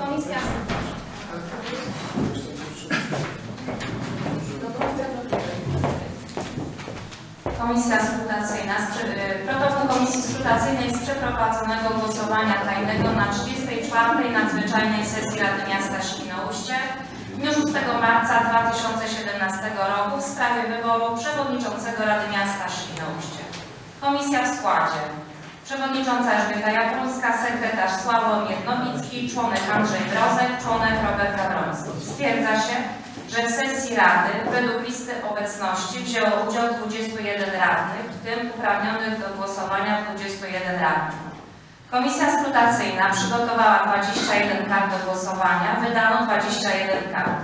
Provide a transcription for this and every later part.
Komisja Komisja skrutacyjna, y, protokół Komisji Skrutacyjnej z przeprowadzonego głosowania tajnego na 34. nadzwyczajnej sesji Rady Miasta Świnoujście w dniu 6 marca 2017 roku w sprawie wyboru przewodniczącego Rady Miasta Świnoujście. Komisja w składzie przewodnicząca Elżbieta Sekretarz Sławomir Nowicki, członek Andrzej Brozek, członek Robert Gawroński. Stwierdza się, że w sesji Rady według listy obecności wzięło udział 21 radnych, w tym uprawnionych do głosowania 21 radnych. Komisja skrutacyjna przygotowała 21 kart do głosowania, wydano 21 kart.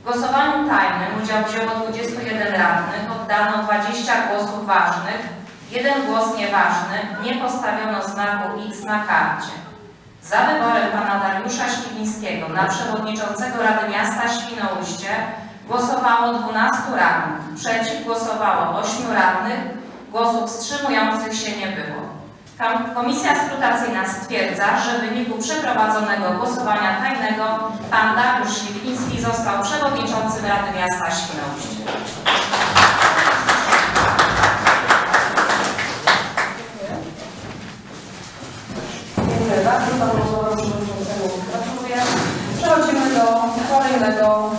W głosowaniu tajnym udział wzięło 21 radnych, oddano 20 głosów ważnych, jeden głos nieważny, nie postawiono znaku X na karcie. Za wyborem pana Dariusza Śliwińskiego na przewodniczącego Rady Miasta Świnoujście głosowało 12 radnych. Przeciw głosowało 8 radnych. Głosów wstrzymujących się nie było. Komisja skrutacyjna stwierdza, że w wyniku przeprowadzonego głosowania tajnego pan Dariusz Śliwiński został przewodniczącym Rady Miasta Świnoujście. Bardzo panu przewodniczącemu. Gratuluję. Przechodzimy do kolejnego.